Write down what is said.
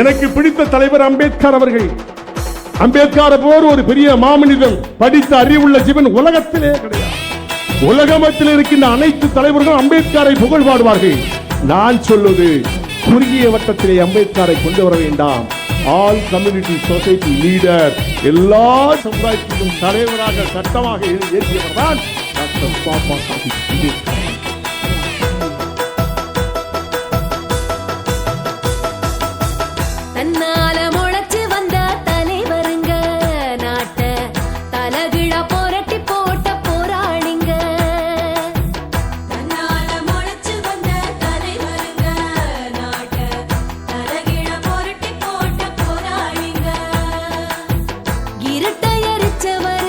எனக்கு பிடித்த தலைவர் அம்பேத்கர் அவர்கள். அம்பேத்கர் போர் ஒரு பெரிய மாமனிதன். படித்த அறிவுள்ள ஜீவன் உலகத்திலே கிடையாது. உலகமத்தில் இருக்கின்ற அனைத்து தலைவர்களும் அம்பேத்கரை புகழ் பாடுவார்கள். நான் சொல்வது குறுகிய வட்டத்திலே அம்பேத்கரை கொண்டு வர வேண்டாம். ஆல் கம்யூனிட்டி சொசைட்டி லீடர் எல்லா சமுதாயத்திலும் தலைவராக சட்டமாக ஏற்றியவர் தான் டாக்டர் பாபா சாஹிப் அம்பேத்கர். தன்னால முளைச்சு வந்த தலைவருங்க. நாட்ட தலகிழ போரட்டி போட்ட போராளிங்க. தன்னால முளைச்சு வந்த தலைவருங்க. நாட்ட தலகிழ போரட்டி போட்ட போராளிங்க. இருட்டை எரிச்சவர்